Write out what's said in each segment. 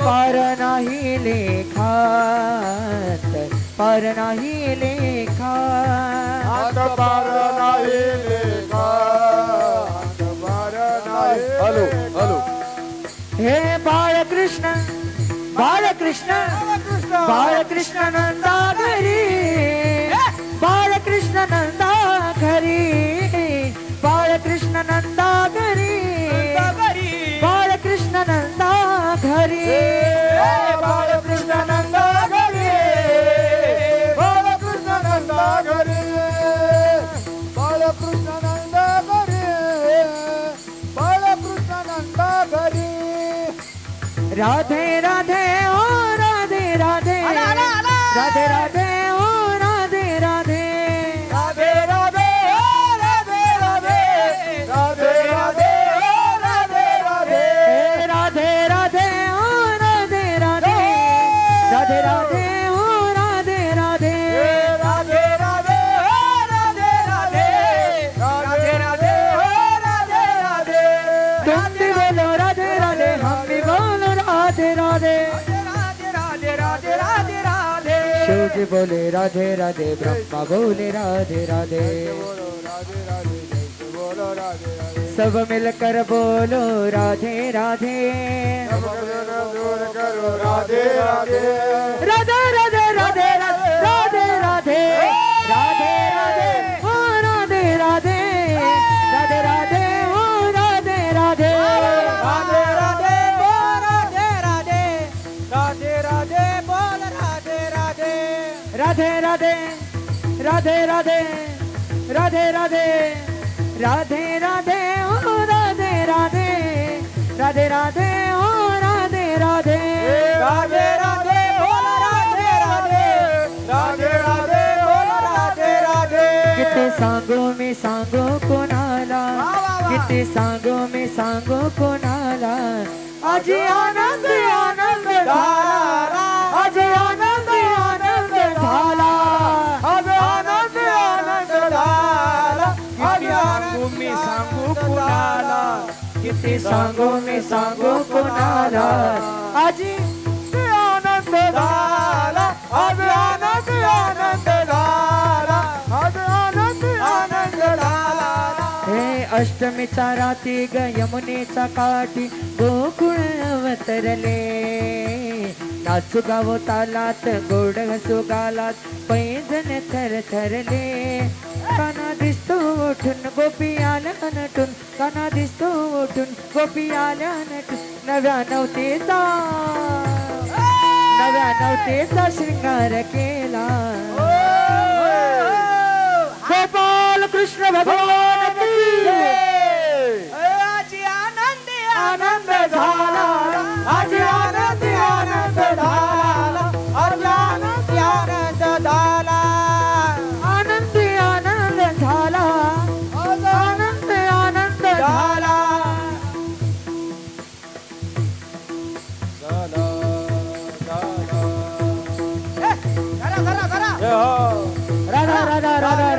पार नाही लेखात पार नाही लेखा अंत पार नाही लेखा अंत पार नाही हॅलो हॅलो. हे बाळकृष्ण बाळकृष्ण बाळकृष्ण. नंदा घरी. बाळकृष्ण नंदा घरी. बाळकृष्ण नंदा घरी. बाळकृष्ण नंदा राधे राधे ओ राधे राधे। राधे राधे। तुम बोलो राधे राधे हम भी बोलो राधे राधे। राधे राधे राधे राधे राधे शिव जी बोले राधे राधे ब्रह्मा बोले राधे राधे। सब मिलकर बोलो राधे राधे। राधे राधे। राधे राधे राधे राधे राधे राधे राधे राधे ओ राधे राधे राधे राधे ओ राधे राधे राधे राधे बोल राधे राधे राधे राधे बोल राधे राधे किती सांगू मी सांगू कोणाला वा, वा, वा. किती सांगू मी सांगू कोणाला आजी आनंद आनंद झाला आजी आनंद आनंद सांगू कोणाला किती सांगू मी सांगू कुणाला आजी आनंद झाला आज आनंद आनंद झाला आज आनंद आनंद झाला हे अष्टमीचा राती ग यमुनेचा काठी गोकुळ अवतरले. नाचू गावो तालात गोड हसू गालात पैजन थर थरले काना दिसतो उठून गोपी आल्या नटून? काना दिसतो उठून गोपी आल्या नटून? नव्या नवतेचा नव्या नवतेचा शृंगार केला. गोपाल कृष्ण भगवान आनंद आनंद झाला.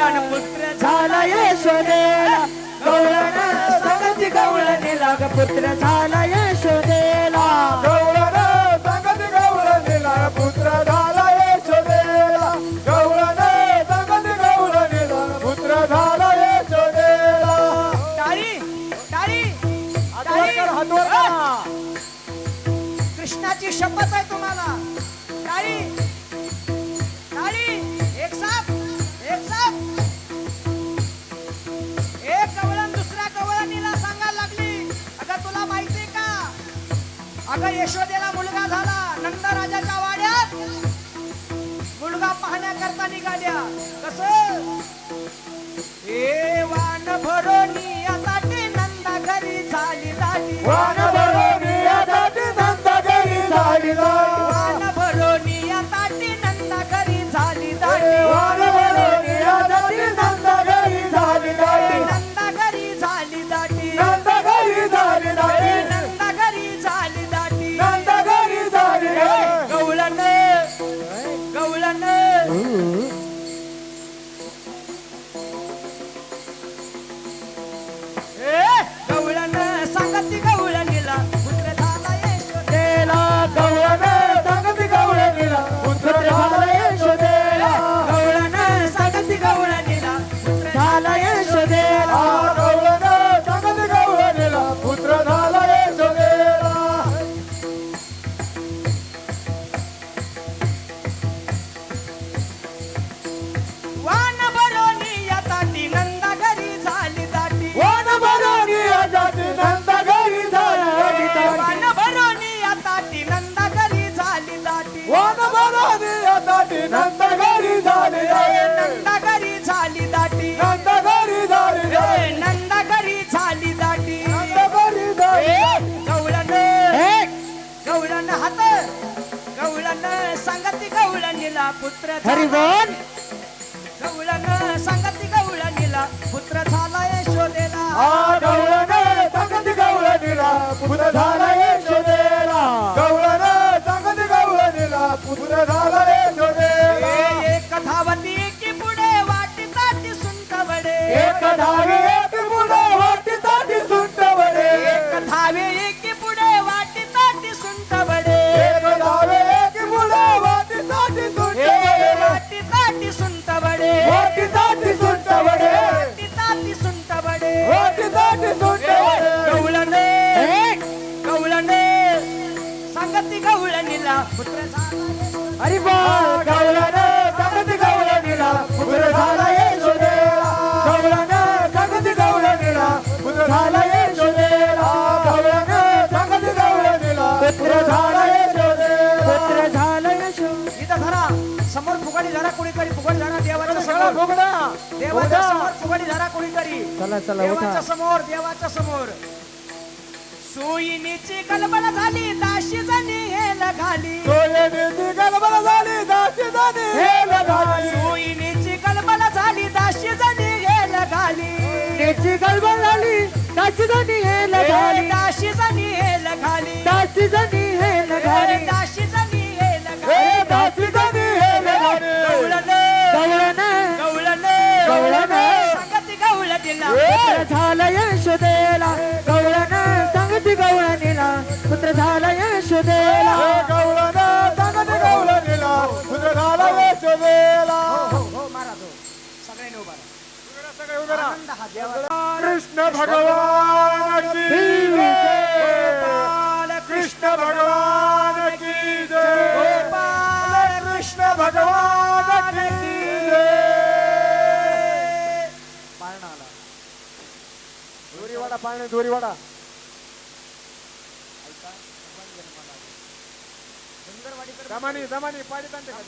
आणि पुत्र झाला यशोदेला गवळण सगती गवळणी लाग पुत्र झाला अगं यशोदेला मुलगा झाला. नंदराजाच्या वाड्यात. मुलगा पाहण्याकरता निघाल्या. कस? हे वान भरोनी आता ते नंदा घरी झाली झाली. वान भरोनी आता ते नंदा घरी झाली लाटी सांगत गवळण सांगत गवळणीला पुत्र हरिबोल गवळण सांगत गवळणीला पुत्र झाला यशोदेला गवळण सांगत गवळणीला पुत्र झाला कुणीतरी? चला चला देवाच्या समोर देवाच्या समोर. सोयीनीची कल्पना झाली दाशी कृष्ण भगवान कृष्ण भगवान की जय। कृष्ण भगवान की जय। पाळणाला दोरीवाडा पाळणे दोरीवाडा। जमानी जमानी पाडी तांडे